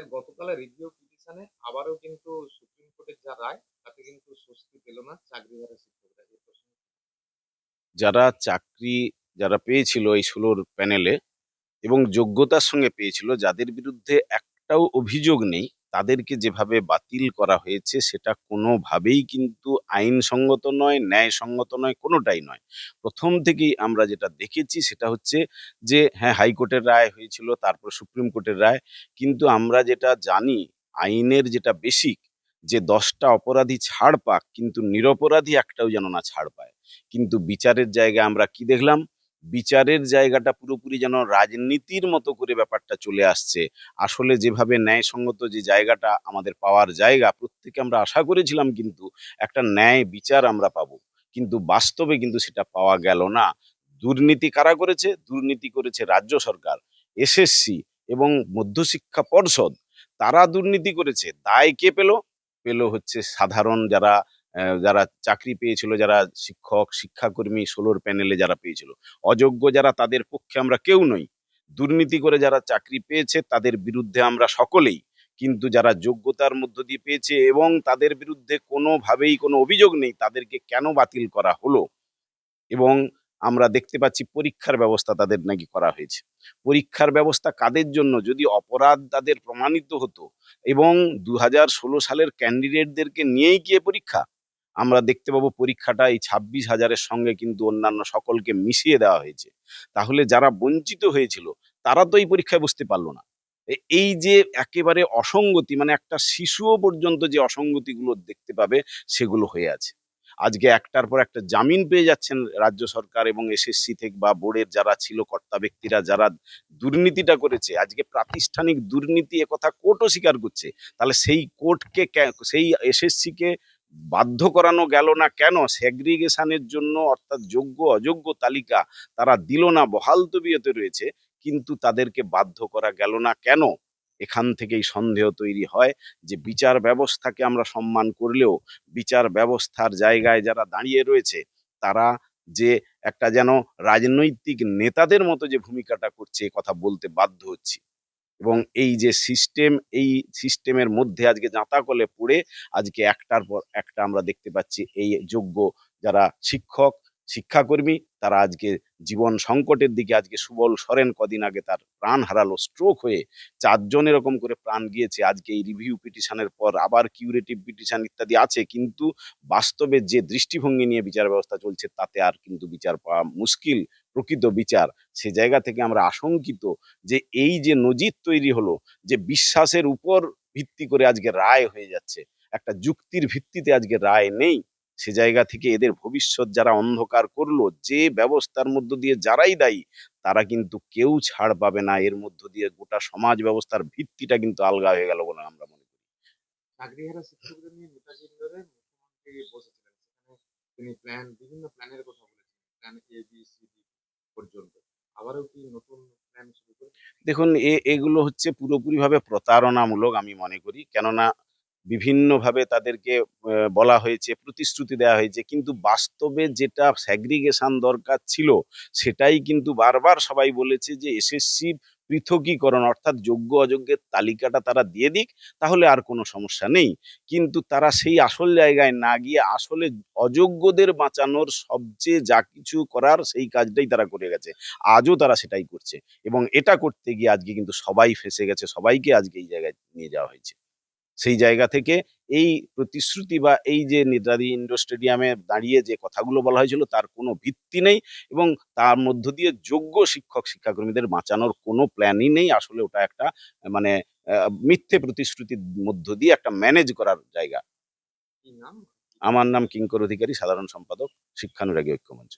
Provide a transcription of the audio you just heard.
Sir গতকালের review পিটিশনে আবারও কিন্তু সুপ্রিম কোর্টের যা রায়, তাতে কিন্তু স্বস্তি পেল না চাকরিহারা শিক্ষকরা যারা চাকরি, যারা পেয়েছিল এই ষোলোর প্যানেলে এবং যোগ্যতার সঙ্গে পেয়েছিল, যাদের বিরুদ্ধে একটাও অভিযোগ নেই তাদেরকে যেভাবে বাতিল করা হয়েছে, সেটা কোনোভাবেই কিন্তু আইনসঙ্গত নয়, ন্যায়সঙ্গত নয়, কোনোটাই নয়। প্রথম থেকেই আমরা যেটা দেখেছি সেটা হচ্ছে যে হ্যাঁ হাইকোর্টের রায় হয়েছিল, তারপর সুপ্রিম কোর্টের রায়, কিন্তু আমরা যেটা জানি, আইনের যেটা বেসিক, যে দশটা অপরাধী ছাড় পাক, কিন্তু নিরপরাধী একটাও যেন না ছাড় পায়। কিন্তু বিচারের জায়গায় আমরা কি দেখলাম? বিচারের জায়গাটা পুরোপুরি যেন রাজনীতির মতো করে ব্যাপারটা চলে আসছে। আসলে যেভাবে ন্যায়সঙ্গত যে জায়গাটা আমাদের পাওয়ার জায়গা, প্রত্যেকে আমরা আশা করেছিলাম কিন্তু একটা ন্যায় বিচার আমরা পাবো। কিন্তু বাস্তবে কিন্তু সেটা পাওয়া গেল না। দুর্নীতি কারা করেছে? দুর্নীতি করেছে রাজ্য সরকার, এসএসসি এবং মধ্যশিক্ষা পর্ষদ। তারা দুর্নীতি করেছে। দায় কে পেল? পেল হচ্ছে সাধারণ যারা যারা চাকরি পেয়েছিল, যারা শিক্ষক, শিক্ষাকর্মী ষোলোর প্যানেলে যারা পেয়েছিল। অযোগ্য যারা তাদের পক্ষে আমরা কেউ নই। দুর্নীতি করে যারা চাকরি পেয়েছে, তাদের বিরুদ্ধে আমরা সকলেই। কিন্তু যারা যোগ্যতার মধ্য দিয়ে পেয়েছে এবং তাদের বিরুদ্ধে কোনোভাবেই কোনো অভিযোগ নেই, তাদেরকে কেন বাতিল করা হলো? এবং আমরা দেখতে পাচ্ছি পরীক্ষার ব্যবস্থা তাদের নাকি করা হয়েছে। পরীক্ষার ব্যবস্থা কাদের জন্য? যদি অপরাধ তাদের প্রমাণিত হতো এবং দু হাজার ষোলো সালের ক্যান্ডিডেটদেরকে নিয়েই গিয়ে পরীক্ষা আমরা দেখতে পাবো পরীক্ষাটা এই ছাব্বিশ হাজারের সঙ্গে কিন্তু অন্যান্য সকলকে মিশিয়ে দেওয়া হয়েছে। তাহলে যারা বঞ্চিত হয়েছিল, তারা তো এই পরীক্ষায় বসতে পারল না। এই যে একেবারে অসঙ্গতি মানে একটা শিশুও পর্যন্ত যে অসঙ্গতিগুলো দেখতে পাবে, সেগুলো হয়ে আছে। আজকে একটার পর একটা জামিন পেয়ে যাচ্ছেন রাজ্য সরকার এবং এসএসসি থেকে বা বোর্ডের যারা ছিল, কর্তা ব্যক্তিরা যারা দুর্নীতিটা করেছে, আজকে প্রাতিষ্ঠানিক দুর্নীতি একথা কোর্টও স্বীকার করছে। তাহলে সেই কোর্টকে সেই এসএসসি কে বাধ্য করানো গেল না কেন? সেগ্রিগেশনের জন্য অর্থাৎ যোগ্য, অযোগ্য তালিকা তারা দিল না, বহাল তবিয়তে রয়েছে, কিন্তু তাদেরকে বাধ্য করা গেল না কেন? এখান থেকেই সন্দেহ তৈরি হয় যে বিচার ব্যবস্থাকে আমরা সম্মান করলেও বিচার ব্যবস্থার জায়গায় যারা দাঁড়িয়ে রয়েছে, তারা যে একটা যেন রাজনৈতিক নেতাদের মতো যে ভূমিকাটা করছে কথা বলতে বাধ্য হচ্ছি। এবং এই যে সিস্টেম এই সিস্টেমের মধ্যে আজকে জাঁতাকলে পড়ে আজকে একটার পর একটা আমরা দেখতে পাচ্ছি এই যোগ্য যারা শিক্ষক, শিক্ষাকর্মী, তারা আজকে জীবন সংকটের দিকে আজকে সুবল সরেন কদিন আগে তার প্রাণ হারালো স্ট্রোক হয়ে চারজন এরকম করে প্রাণ গিয়েছে। আজকে এই রিভিউ পিটিশনের পর আবার কিউরেটিভ পিটিশন ইত্যাদি আছে, কিন্তু বাস্তবে যে দৃষ্টিভঙ্গি নিয়ে বিচার ব্যবস্থা চলছে তাতে আর কিন্তু বিচার পাওয়া মুশকিল। প্রকৃত বিচার। সে জায়গা থেকে আমরা আশঙ্কিত যে এই যে নজির তৈরি হলো, যে বিশ্বাসের উপর ভিত্তি করে আজকে রায় হয়ে যাচ্ছে, একটা যুক্তির ভিত্তিতে আজকে রায় নেই, সে জায়গা থেকে এদের ভবিষ্যৎ যারা অন্ধকার করল, যে ব্যবস্থার মধ্য দিয়ে যারাই দায়ী, তারা কিন্তু কেউ ছাড় পাবে না। এর মধ্য দিয়ে গোটা সমাজ ব্যবস্থার ভিত্তিটা কিন্তু আলগা হয়ে গেল বলে আমরা মনে করি। তিনি প্ল্যান বিভিন্ন প্ল্যানের কথা বলেছেন plan A B C D পর্যন্ত। আবারও কি নতুন প্ল্যান শুরু দেখুন, এ, এগুলো হচ্ছে পুরোপুরিভাবে প্রতারণামূলক আমি মনে করি। কেননা বিভিন্নভাবে তাদেরকে বলা হয়েছে, প্রতিশ্রুতি দেওয়া হয়েছে। কিন্তু বাস্তবে যেটা স্যাগ্রিগেশন দরকার ছিল, সেটাই কিন্তু বারবার সবাই বলেছে যে এসএসসি পৃথকীকরণ অর্থাৎ যোগ্য অযোগ্যের তালিকাটা তারা দিয়ে দিক, তাহলে আর কোনো সমস্যা নেই। কিন্তু তারা সেই আসল জায়গায় না গিয়ে আসলে অযোগ্যদের বাঁচানোর সবচেয়ে যা কিছু করার সেই কাজটাই তারা করে গেছে। আজও তারা সেটাই করছে এবং এটা করতে গিয়ে আজকে কিন্তু সবাই ফেসে গেছে, সবাইকে আজকে এই জায়গায় নিয়ে যাওয়া হয়েছে। সেই জায়গা থেকে এই প্রতিশ্রুতি বা এই যে নেতাজি ইন্ডোর স্টেডিয়ামে দাঁড়িয়ে যে কথাগুলো বলা হয়েছিল তার কোনো ভিত্তি নেই এবং তার মধ্য দিয়ে যোগ্য শিক্ষক শিক্ষাকর্মীদের বাঁচানোর কোনো প্ল্যানই নেই। আসলে ওটা একটা মানে মিথ্যে প্রতিশ্রুতির মধ্য দিয়ে একটা ম্যানেজ করার জায়গা। আমার নাম কিঙ্কর অধিকারী সাধারণ সম্পাদক শিক্ষানুরাগী ঐক্যমঞ্চ।